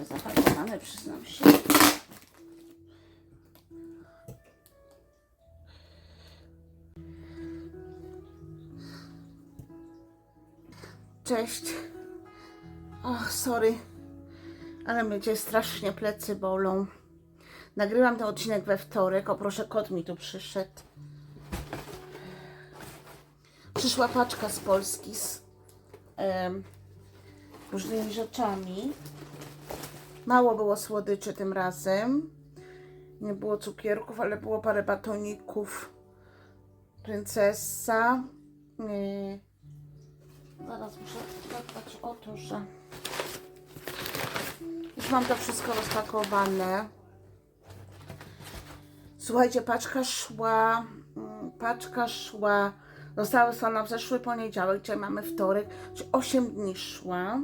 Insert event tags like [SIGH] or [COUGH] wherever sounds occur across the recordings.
jest zapakowany, przyznam się. Cześć. Och, sorry, ale mnie strasznie plecy bolą. Nagrywam ten odcinek we wtorek. O proszę, kot mi tu przyszedł. Przyszła paczka z Polski z em, różnymi rzeczami. Mało było słodyczy tym razem. Nie było cukierków, ale było parę batoników. Princesa. Yy, zaraz muszę zadbać o to, że już mam to wszystko rozpakowane. Słuchajcie, paczka szła, mm, paczka szła, została wysłana w zeszły poniedziałek, dzisiaj mamy wtorek, czyli 8 dni szła.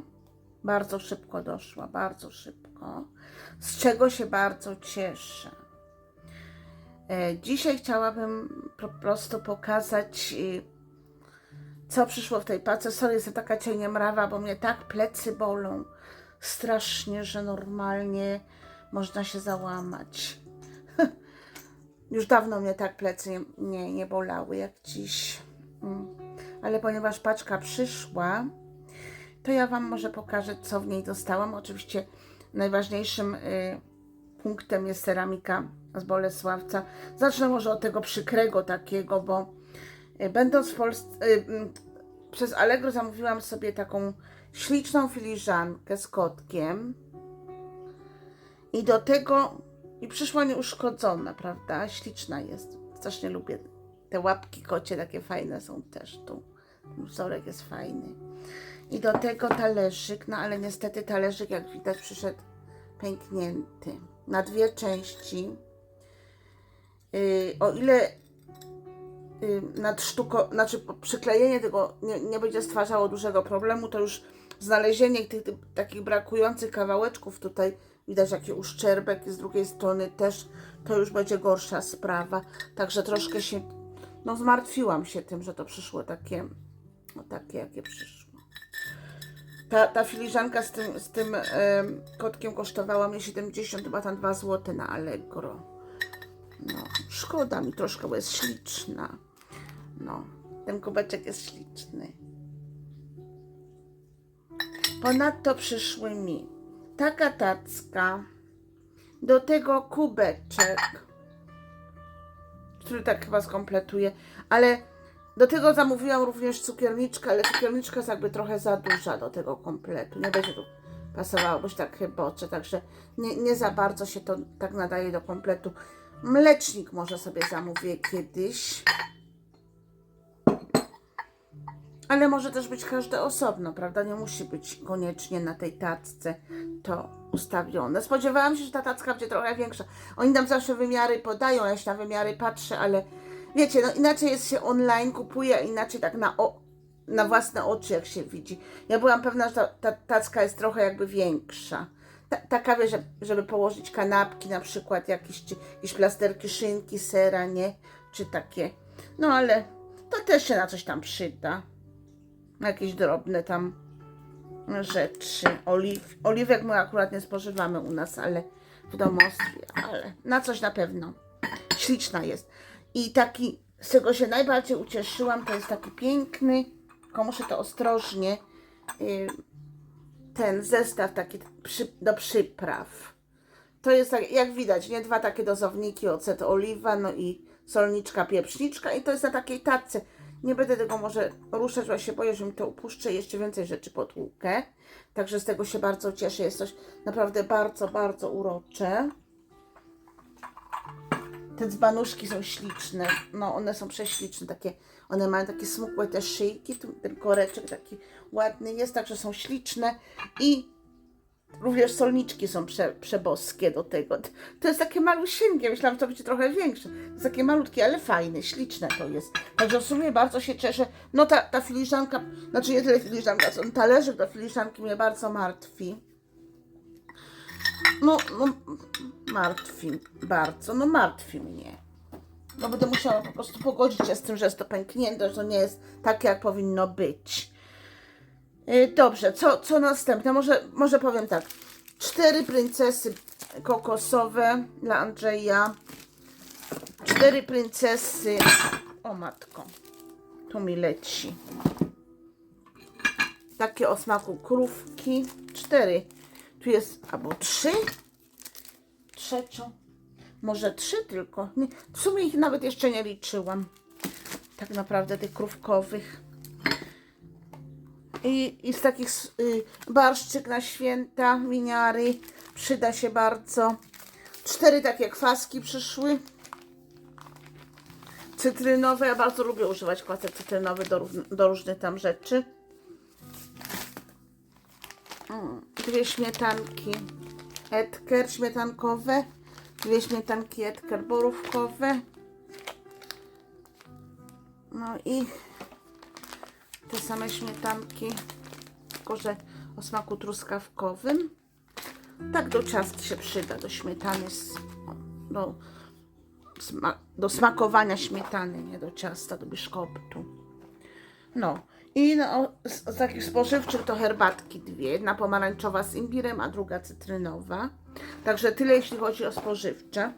Bardzo szybko doszła, bardzo szybko, z czego się bardzo cieszę. E, Dzisiaj chciałabym po prostu pokazać, y, co przyszło w tej paczce. Sorry, jestem taka cieniemrawa, bo mnie tak plecy bolą strasznie, że normalnie można się załamać. [LAUGHS] Już dawno mnie tak plecy nie, nie, nie bolały jak dziś. Mm. Ale ponieważ paczka przyszła, to ja Wam może pokażę, co w niej dostałam. Oczywiście najważniejszym y, punktem jest ceramika z Bolesławca. Zacznę może od tego przykrego takiego, bo y, będąc w Polsce, y, mm, przez Allegro zamówiłam sobie taką śliczną filiżankę z kotkiem. I do tego, i przyszła nieuszkodzona, prawda? Śliczna jest. Strasznie lubię te łapki kocie, takie fajne są też tu. Wzorek jest fajny. I do tego talerzyk, no ale niestety talerzyk, jak widać, przyszedł pęknięty. Na dwie części. Yy, o ile yy, nad sztuko, znaczy przyklejenie tego nie, nie będzie stwarzało dużego problemu, to już znalezienie tych, tych takich brakujących kawałeczków tutaj widać jaki uszczerbek i z drugiej strony też to już będzie gorsza sprawa. Także troszkę się, no zmartwiłam się tym, że to przyszło takie, no takie jakie przyszło. Ta, ta filiżanka z tym, z tym em, kotkiem kosztowała mnie 70, chyba tam 2 zł na Allegro. No, szkoda mi troszkę, bo jest śliczna. No, ten kubeczek jest śliczny. Ponadto przyszły mi taka tacka, do tego kubeczek, który tak chyba skompletuje, ale do tego zamówiłam również cukierniczkę, ale cukierniczka jest jakby trochę za duża do tego kompletu. Nie będzie tu pasowało, bo się tak chybocze, także nie, nie za bardzo się to tak nadaje do kompletu. Mlecznik może sobie zamówię kiedyś. Ale może też być każde osobno, prawda? Nie musi być koniecznie na tej tacce to ustawione. Spodziewałam się, że ta tacka będzie trochę większa. Oni tam zawsze wymiary podają, ja się na wymiary patrzę, ale wiecie, no inaczej jest się online, kupuje, inaczej tak na, o, na własne oczy, jak się widzi. Ja byłam pewna, że ta, ta tacka jest trochę jakby większa. Ta, taka, żeby położyć kanapki na przykład, jakieś, czy, jakieś plasterki szynki, sera, nie? Czy takie. No ale to też się na coś tam przyda jakieś drobne tam rzeczy. Oliw, oliwek my akurat nie spożywamy u nas, ale w domostwie, ale na coś na pewno. Śliczna jest. I taki, z czego się najbardziej ucieszyłam, to jest taki piękny, tylko muszę to ostrożnie, y, ten zestaw taki do przypraw. To jest tak, jak widać, nie dwa takie dozowniki, ocet, oliwa, no i solniczka, pieprzniczka i to jest na takiej tacce. Nie będę tego może ruszać, bo się boję, że mi to upuszczę jeszcze więcej rzeczy pod łukę. Także z tego się bardzo cieszę. Jest coś naprawdę bardzo, bardzo urocze. Te dzbanuszki są śliczne. No, one są prześliczne. Takie, one mają takie smukłe te szyjki. Ten koreczek taki ładny jest, także są śliczne. I Również solniczki są prze, przeboskie do tego. To jest takie malusieńkie, myślałam, że to będzie trochę większe. To jest takie malutkie, ale fajne, śliczne to jest. Także w sumie bardzo się cieszę. No ta, ta filiżanka, znaczy nie tyle filiżanka, co talerzyk do filiżanki mnie bardzo martwi. No, no, martwi bardzo, no martwi mnie. No będę musiała po prostu pogodzić się z tym, że jest to pęknięte, że to nie jest takie, jak powinno być. Yy, Dobrze, co, co następne? Może, może powiem tak. cztery princesy kokosowe dla Andrzeja. Cztery princesy. O matko, tu mi leci. Takie o smaku krówki. Cztery. Tu jest albo trzy. Trzecią. Może trzy tylko. Nie, w sumie ich nawet jeszcze nie liczyłam. Tak naprawdę tych krówkowych. I, i z takich y, barszczyk na święta, miniary. Przyda się bardzo. Cztery takie kwaski przyszły. Cytrynowe. Ja bardzo lubię używać kwasek cytrynowy do, do różnych tam rzeczy. Dwie śmietanki Edker śmietankowe. Dwie śmietanki Edker borówkowe. No i te same śmietanki, tylko że o smaku truskawkowym. Tak do ciast się przyda, do śmietany, do, do smakowania śmietany, nie do ciasta, do biszkoptu. No i no, z, z takich spożywczych to herbatki dwie, jedna pomarańczowa z imbirem, a druga cytrynowa. Także tyle jeśli chodzi o spożywcze.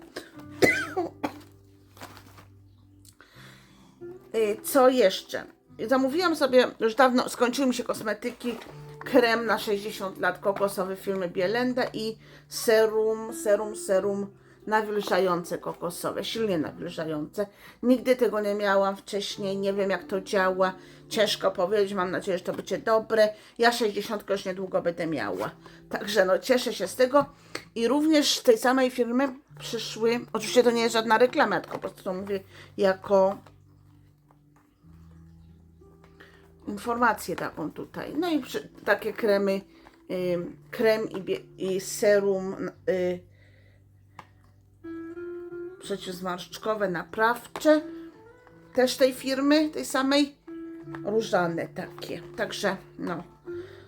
Y, Co jeszcze? Zamówiłam sobie, już dawno skończyły mi się kosmetyki, krem na 60 lat kokosowy firmy Bielenda i serum, serum, serum nawilżające kokosowe, silnie nawilżające. Nigdy tego nie miałam wcześniej, nie wiem jak to działa. Ciężko powiedzieć, mam nadzieję, że to będzie dobre. Ja 60 już niedługo będę miała. Także no cieszę się z tego. I również z tej samej firmy przyszły, oczywiście to nie jest żadna reklama, tylko po prostu to mówię jako informację taką tutaj. No i przy, takie kremy, ym, krem i, i serum y, przeciwzmarszczkowe, naprawcze, też tej firmy, tej samej, różane takie. Także no,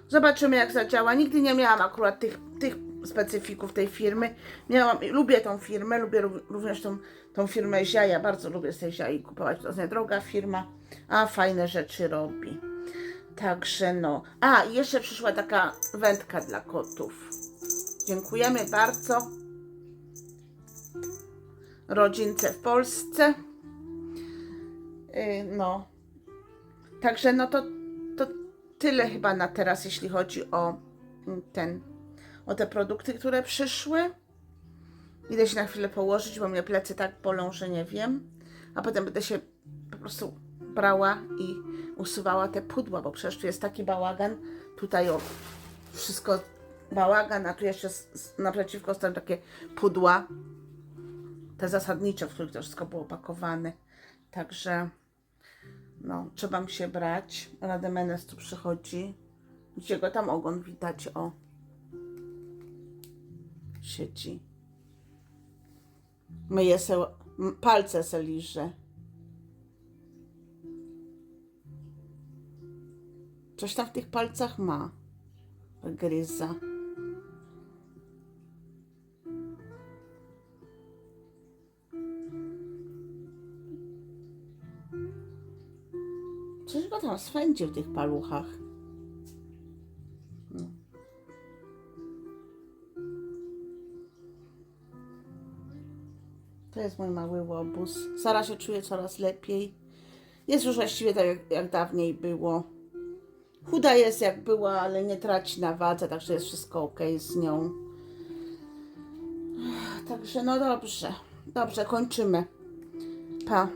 zobaczymy jak zadziała. Nigdy nie miałam akurat tych, tych specyfików tej firmy. Miałam, lubię tą firmę, lubię ró- również tą, tą firmę Ziaja, bardzo lubię z tej Ziai kupować. To jest niedroga firma, a fajne rzeczy robi. Także no. A, jeszcze przyszła taka wędka dla kotów. Dziękujemy bardzo. Rodzince w Polsce. Yy, no. Także no to, to tyle chyba na teraz, jeśli chodzi o mm, ten, o te produkty, które przyszły. Idę się na chwilę położyć, bo mnie plecy tak bolą, że nie wiem. A potem będę się po prostu brała i usuwała te pudła, bo przecież tu jest taki bałagan. Tutaj o, wszystko bałagan, a tu jeszcze s- s- naprzeciwko stoją takie pudła. Te zasadnicze, w których to wszystko było pakowane. Także no, trzeba mi się brać. Rademenes tu przychodzi. Gdzie go tam ogon widać, o. Siedzi. Myje se, palce se liże. Coś tam w tych palcach ma. Gryza. Coś go tam swędzi w tych paluchach. No. To jest mój mały łobuz. Sara się czuje coraz lepiej. Jest już właściwie tak, jak, jak dawniej było. Chuda jest jak była, ale nie traci na wadze, także jest wszystko ok z nią. Także no dobrze. Dobrze, kończymy. Pa.